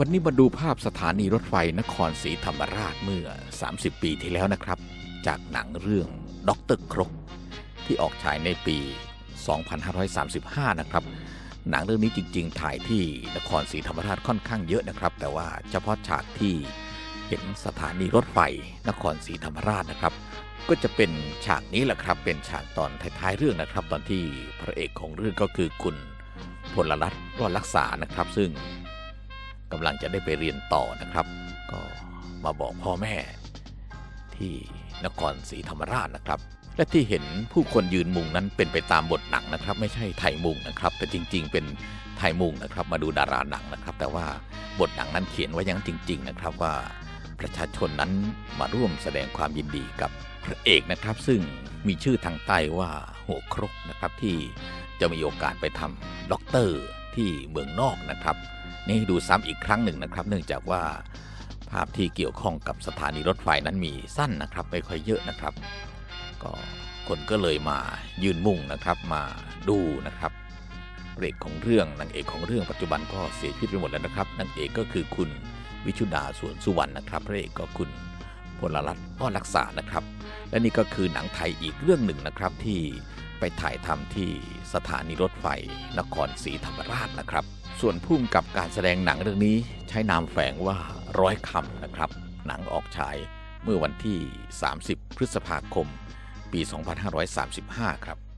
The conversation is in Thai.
วันนี้มาดูภาพสถานีรถไฟนครศรีธรรมราชเมื่อ 30 ปีที่แล้วนะครับ จากหนังเรื่องด็อกเตอร์ครก ที่ออกฉายในปี 2535 นะครับ หนังเรื่องนี้จริง ๆ ถ่ายที่นครศรีธรรมราชค่อนข้างเยอะนะครับ แต่ว่าเฉพาะฉากที่เห็นสถานีรถไฟนครศรีธรรมราชนะครับ ก็จะเป็นฉากนี้แหละครับ เป็นฉากตอนท้ายๆเรื่องนะครับ ตอนที่พระเอกของเรื่องก็คือคุณพลรัตน์รอดรักษานะครับ ซึ่ง กำลังจะได้ไปเรียนต่อนะครับ ก็มาบอกพ่อแม่ที่นครศรีธรรมราชนะครับ และที่เห็นผู้คนยืนมุงนั้นเป็นไปตามบทหนังนะครับ ไม่ใช่ไทยมุงนะครับ แต่จริง ๆ เป็นไทยมุงนะครับ มาดูดาราหนังนะครับ แต่ว่าบทหนังนั้นเขียนไว้อย่างจริง ๆ นะครับว่าประชาชนนั้นมาร่วมแสดงความยินดีกับพระเอกนะครับ ซึ่งมีชื่อทางใต้ว่าหัวครกนะครับที่จะมีโอกาสไปทำด็อกเตอร์ที่เมืองนอกนะครับ นี่ให้ดูซ้ำอีกครั้งหนึ่งนะครับ เนื่องจากว่าภาพที่เกี่ยวข้องกับสถานีรถไฟนั้นมีสั้นนะครับไม่ค่อยเยอะนะครับ ก็คนก็เลยมายืนมุ่งนะครับมาดูนะครับพระเอกของเรื่องนางเอกของเรื่องปัจจุบันก็เสียชีวิตไปหมดแล้วนะครับนางเอกก็คือคุณวิชุดาสวนสุวรรณนะครับ พระเอกก็คุณพลรัตน์อ้อรักษานะครับ และนี่ก็คือหนังไทยอีกเรื่องหนึ่งนะครับที่ไปถ่ายทำที่สถานีรถไฟนครศรีธรรมราชนะครับ ส่วนพุ่มกับการแสดงหนังเรื่องนี้ใช้นามแฝงว่าร้อยคำนะครับ หนังออกฉายเมื่อวันที่ 30 พฤษภาคม ปี 2535 ครับ